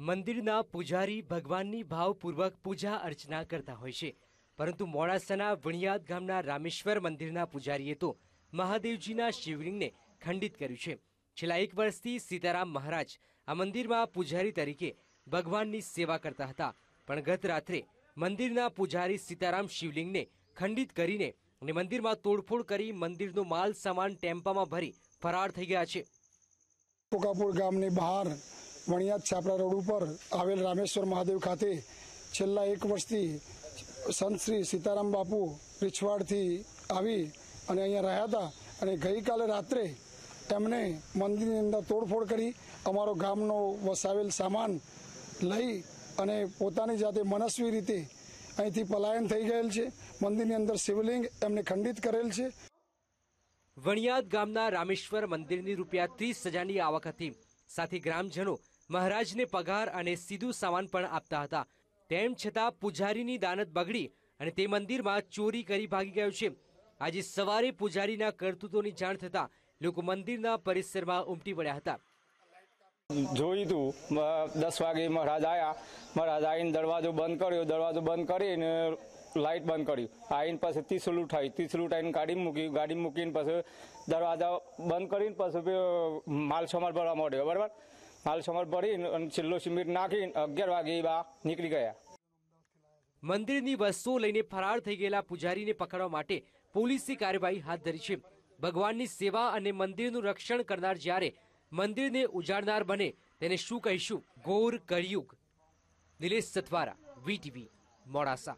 મંદિરના પૂજારી ભગવાનની ભાવપૂર્વક પૂજા અર્ચના કરતા હોય છે. પરંતુ મોડાસાના વણિયાદ ગામના રામેશ્વર મંદિરના પૂજારીએ તો મહાદેવજીના શિવલિંગને ખંડિત કર્યું છે. છેલ્લા એક વર્ષથી સીતારામ મહારાજ આ મંદિરમાં પૂજારી તરીકે ભગવાનની સેવા કરતા હતા. પણ ગત રાત્રે મંદિરના પૂજારી સીતારામ શિવલિંગને ખંડિત કરીને અને મંદિરમાં તોડફોડ કરી મંદિરનો માલ સામાન ટેમ્પામાં ભરી ફરાર થઈ ગયા છે. ગામની બહાર વણિયાદ છાપરા રોડ ઉપર આવેલ રામેશ્વર મહાદેવ ખાતે છેલ્લા એક વર્ષથી સંત શ્રી સીતારામ બાપુ રીછવાડથી આવી અને અહીંયા રહ્યા હતા અને ગઈકાલે રાત્રે એમણે મંદિરની અંદર તોડફોડ કરી અમારો ગામનો વસાવેલ સામાન લઈ અને પોતાની જાતે મનસ્વી રીતે અહીંથી પલાયન થઈ ગયેલ છે. મંદિરની અંદર શિવલિંગ એમને ખંડિત કરેલ છે. વણિયાદ ગામના રામેશ્વર મંદિરની રૂપિયા ત્રીસ હજારની આવક હતી. સાથે ગ્રામજનો મહારાજને પગાર અને સીધું સામાન પણ આપતા હતા. તેમ છતાં પૂજારીની દાનત બગડી અને તે મંદિરમાં ચોરી કરી ભાગી ગયો છે. આજે સવારે પૂજારીના કરતૂતોની જાણ થતાં લોકો મંદિરના પરિસરમાં ઉમટી પડ્યા હતા. જોયું તું દસ વાગે મહારાજ આવ્યા મહારાજ આવીને દરવાજો બંધ કર્યો. દરવાજો બંધ કરીને લાઇટ બંધ કર્યું આવીને પછી ત્રીસલું ઉઠાવી ત્રીસલું ઉઠાવીને ગાડી મૂક્યું ગાડી મૂકીને પછી દરવાજા બંધ કરીને પછી માલ સમાર ભરવા માંડ્યો. બરાબર? માલ સમાર ભરીને અને છેલ્લો સિમિર નાખીને અગિયાર વાગે બા નીકળી ગયા. મંદિરની વસ્તુઓ લઈને ફરાર થઈ ગયેલા પૂજારીને પકડવા માટે પોલીસે કાર્યવાહી હાથ ધરી છે. ભગવાનની સેવા અને મંદિરનું રક્ષણ કરનાર જ્યારે મંદિરને ઉજાડનાર બને, તેને શું કહીશું? ઘોર કળિયુગ. નિલેશ સથવારા, વીટીવી, મોડાસા.